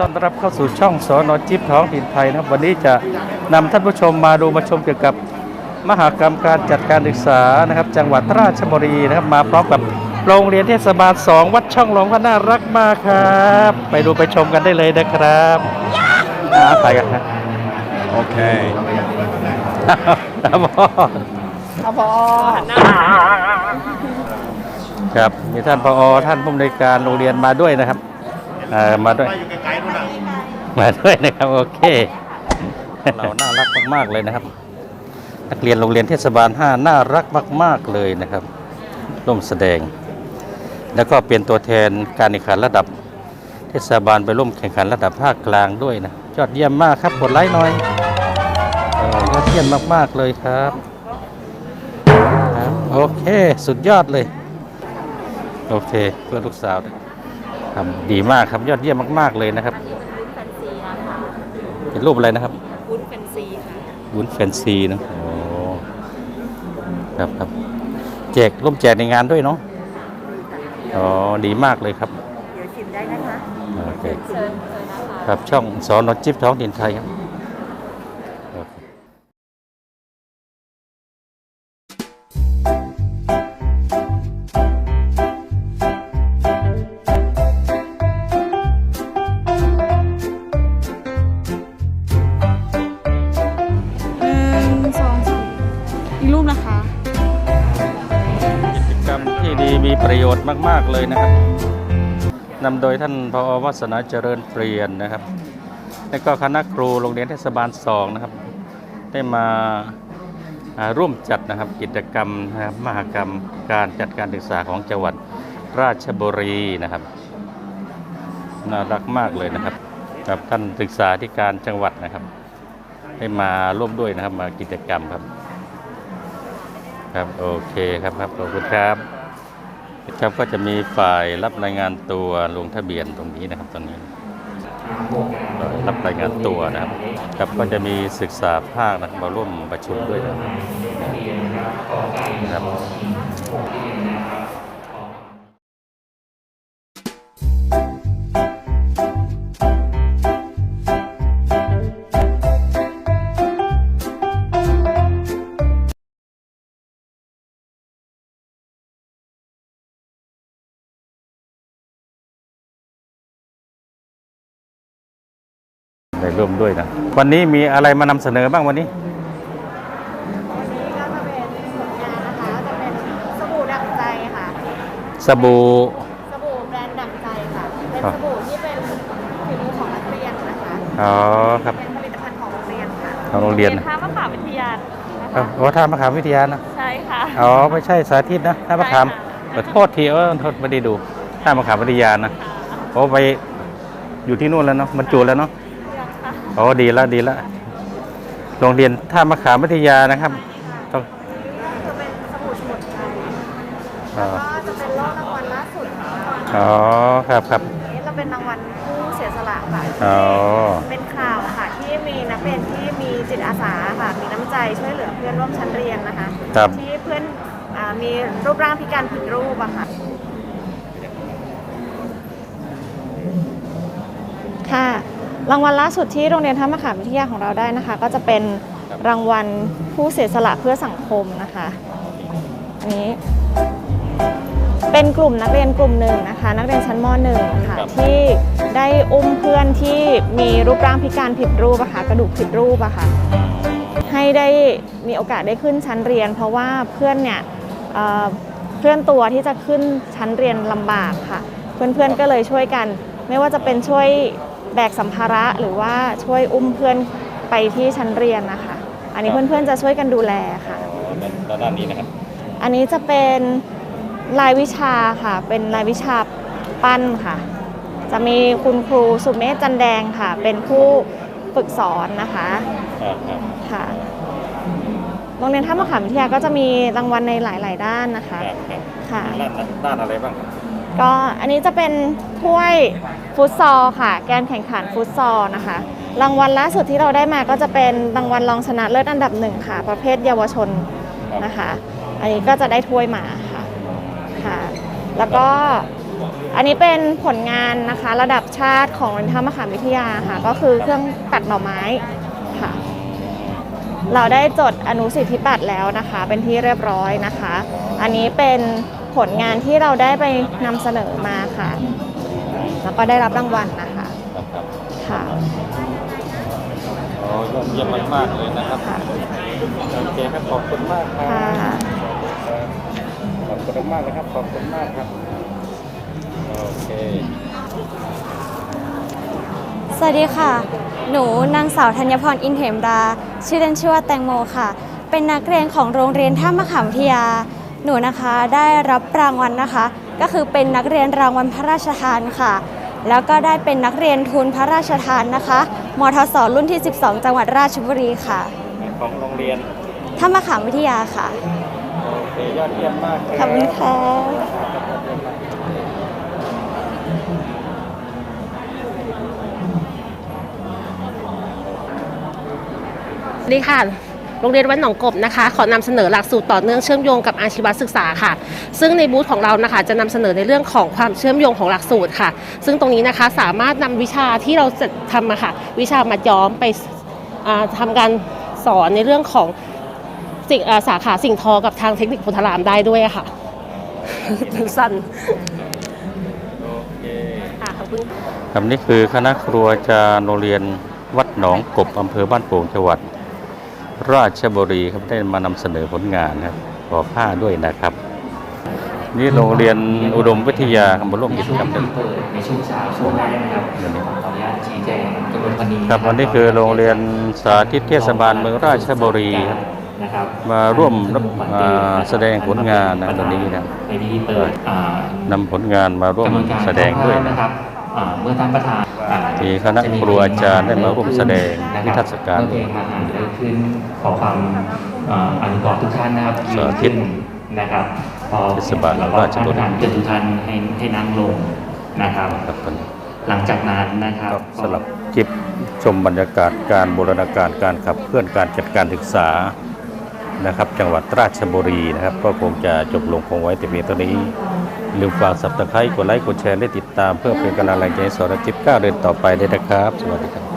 ต้อนรับเข้าสู่ช่องสอนอจิ๊บท้องถิ่นไทยนะครับ วันนี้จะนำท่านผู้ชมมาดูมาชมเกี่ยวกับมหากรรมการจัดการศึกษานะครับ จังหวัดราชบุรีนะครับ มาพร้อมกับโรงเรียนเทศบาล 2 วัดช่องหลวงก็น่ารักมากครับ ไปดูไปชมกันได้เลยนะครับอ่าไปกันครับ Okay. ครับพ่อเอาพอหันหน้าครับมีท่านผอท่านผู้อำนวยการโรงเรียนมาด้วยนะครับเอ่อมาด้วย มาด้วยนะครับโอเค เราน่ารักมากๆเลยนะครับ นักเรียนโรงเรียนเทศบาล 5 น่ารักมาก ๆ เลยนะครับ ร่วมแสดง แล้วก็เป็นตัวแทนการแข่งขันระดับ เทศบาลไปร่วมแข่งขันระดับภาคกลางด้วยนะยอดเยี่ยมมากครับกดไลค์หน่อยยอดเยี่ยมมากๆเลยครับโอเค สุดยอดเลย โอเค เพื่อลูกสาวทำดีมากครับยอดเยี่ยมมาก ๆ เลยนะครับ วุ้นแฟนซีนะคะ เป็นรูปอะไรนะครับวุ้นแฟนซีค่ะวุ้นแฟนซีนะโอ้ครับครับแจกร่วมแจกในงานด้วยเนาะอ๋อดีมากเลยครับ เดี๋ยวชิมได้นะคะโอเคเชิญเชิญนะคะ ครับช่องสอนอจิ๊บท้องถิ่นไทยครับ อีกรูปนะคะ กิจกรรมที่ดีมีประโยชน์มาก ๆ เลยนะครับนำโดยท่านพอวัฒนาเจริญเปลี่ยนนะครับและก็คณะครูโรงเรียนเทศบาลสองนะครับ ได้มาร่วมจัดนะครับกิจกรรมนะครับมหกรรมการจัดการศึกษาของจังหวัดราชบุรีนะครับน่ารักมากเลยนะครับกับท่านศึกษาธิการจังหวัดนะครับได้มาร่วมด้วยนะครับมากิจกรรมครับ ครับโอเคครับครับขอบคุณครับครับก็จะมีฝ่ายรับรายงานตัวลงทะเบียนตรงนี้นะครับตอนนี้รับรายงานตัวนะครับครับก็จะมีศึกษาภาคนะครับมาร่วมประชุมด้วยนะครับ ได้ร่วมด้วยนะ วันนี้มีอะไรมานำเสนอบ้างวันนี้วันนี้ก็จะเป็นผลงานนะคะจะเป็นสบู่ดั่งใจค่ะสบู่สบู่แบรนด์ดั่งใจค่ะ เป็นครับสบู่ที่เป็นฝีมือของนักเรียนนะคะอ๋อครับเป็นผลิตภัณฑ์ของโรงเรียนค่ะของโรงเรียนนะท่ามะขามวิทยานะเอ้าคะโอ้ท่ามะขามวิทยานะใช่ค่ะอ๋อไม่ใช่สาธิตนะท่ามะขามใช่ค่ะขอโทษทีเออโทษไม่ได้ดูท่ามะขามวิทยานะโอ้ไปอยู่ที่นู่นแล้วเนาะมันจูแล้วเนาะยังค่ะ โอ้ดีแล้วดีแล้วโรงเรียนท่ามะขามวิทยานะครับต้องจะเป็นสบู่สมุนไพรอ๋อก็จะเป็นรอบรางวัลล่าสุดค่ะอ๋อครับครับนี้เราเป็นรางวัลผู้เสียสละค่ะอ๋อ เป็นข่าวค่ะที่มีนักเรียนที่มีจิตอาสาค่ะ มีน้ำใจช่วยเหลือเพื่อนร่วมชั้นเรียนนะคะ ครับ ที่เพื่อนอามีรูปร่างพิการผิดรูปอะค่ะ ค่ะ รางวัลล่าสุดที่โรงเรียนท่ามะขามวิทยาของเราได้นะคะ ก็จะเป็นรางวัลผู้เสียสละเพื่อสังคมนะคะอันนี้เป็นกลุ่มนักเรียนกลุ่มหนึ่งนะคะ นักเรียนชั้นม .1 ค่ะที่ได้อุ้มเพื่อนที่มีรูปร่างพิการผิดรูปอะค่ะกระดูกผิดรูปอะค่ะให้ได้มีโอกาสได้ขึ้นชั้นเรียน เพราะว่าเพื่อนเนี่ยเอ่อเพื่อนตัวที่จะขึ้นชั้นเรียนลำบากค่ะ เพื่อนๆก็เลยช่วยกัน ไม่ว่าจะเป็นช่วย แบกสัมภาระหรือว่าช่วยอุ้มเพื่อนไปที่ชั้นเรียนนะคะ อันนี้เพื่อนๆจะช่วยกันดูแลค่ะด้านด้านนี้นะครับ อันนี้จะเป็นรายวิชาค่ะ เป็นรายวิชาปั้นค่ะ จะมีคุณครูสุเมธจันแดงค่ะ เป็นผู้ฝึกสอนนะคะครับครับค่ะโรงเรียนท่ามะขามวิทยาก็จะมีรางวัลในหลาย ๆ ด้านนะคะครับครับค่ะด้านด้านอะไรบ้างครับ ก็อันนี้จะเป็นถ้วยฟุตซอลค่ะ แกนแข่งขันฟุตซอลนะคะ รางวัลล่าสุดที่เราได้มาก็จะเป็นรางวัลรองชนะเลิศอันดับหนึ่งค่ะ ประเภทเยาวชนนะคะ อันนี้ก็จะได้ถ้วยมาค่ะค่ะ แล้วก็อันนี้เป็นผลงานนะคะระดับชาติของโรงเรียนท่ามะขามวิทยาค่ะ ก็คือเครื่องตัดหน่อไม้ค่ะ เราได้จดอนุสิทธิบัตรแล้วนะคะ เป็นที่เรียบร้อยนะคะ อันนี้เป็น ผลงานที่เราได้ไปนำเสนอมาค่ะ แล้วก็ได้รับรางวัลนะคะครับครับค่ะอ๋อยอดเยี่ยมมากๆเลยนะครับ ค่ะโอเคครับขอบคุณมากครัค่ะบ ขอบคุณมากเลยครับ ขอบคุณมากครับ โอเค สวัสดีค่ะ หนูนางสาวธัญพรอินเหมรา ชื่อเล่นชื่อว่าแตงโมค่ะ เป็นนักเรียนของโรงเรียนท่ามะขามวิทยา หนูนะคะได้รับรางวัลนะคะ ก็คือเป็นนักเรียนรางวัลพระราชทานค่ะ แล้วก็ได้เป็นนักเรียนทุนพระราชทานนะคะมทศรุ่นที่ 12 จังหวัดราชบุรีค่ะ ของโรงเรียนท่ามะขามวิทยาค่ะโอเคยอดเยี่ยมมากเลยขอบคุณค่ะสวัสดีค่ะ โรงเรียนวัดหนองกบนะคะ ขอนำเสนอหลักสูตรต่อเนื่องเชื่อมโยงกับอาชีวศึกษาค่ะ ซึ่งในบูธของเรานะคะจะนำเสนอในเรื่องของความเชื่อมโยงของหลักสูตรค่ะ ซึ่งตรงนี้นะคะสามารถนำวิชาที่เราจะทำมาค่ะ วิชามัดย้อมไปอ่าทำการสอนในเรื่องของสิ่งอ่าสาขาสิ่งทอกับทางเทคนิคโพธรามได้ด้วยอะค่ะสั้นคค่ะขอบคุณครับนี่คือคณะครูอาจารโรงเรียนวัดหนองกบอำเภอบ้านโป่งจังหวัด ราชบุรีครับได้มานำเสนอผลงานนะครับขอผ้าด้วยนะครับ นี่โรงเรียนอุดมวิทยาครับมาร่วมกิจกรรมกันเปิดในช่วงเช้าช่วงแรกนะครับขออนุญาตชี้แจงจำนวนวันนี้ครับวันนี้คือโรงเรียนสาธิตเทศบาลเมืองราชบุรีครับนะครับมาร่วมรับอ่าแสดงผลงานนะวันนี้นะในพิธีเปิดอ่านำผลงานมาร่วมกำหนดการแสดงด้วยคนะร่าวๆนะครับอ่าเมื่อท่านประธานอ่า มีคณะครูอาจารย์ได้มาร่วมแสดงนิทรรศการเมื่อเพลงมาหาเกิดขึ้นขอความอนุเคราะห์ทุกท่านนะครับสาธิตนขึ้นนะครับพอเทศบาลแล้วก็ราชท่านบุรีระธานเกิดทุกท่านให้ให้นั่งลงนะครับหลังจากนั้นนะครับก็สำหรับคลิปชมบรรยากาศการบูรณาการการขับเคลื่อนการจัดการศึกษานะครับ จังหวัดราชบุรีนะครับ ก็คงจะจบลงคงไว้แต่เพียงเท่านี้ ลืมฝากสับตะไคร้กดไลค์กดแชร์ได้ติดตามเพื่อเป็นกำลังใจให้สรจิตก้าวเดินต่อไปด้วยนะครับ สวัสดีครับ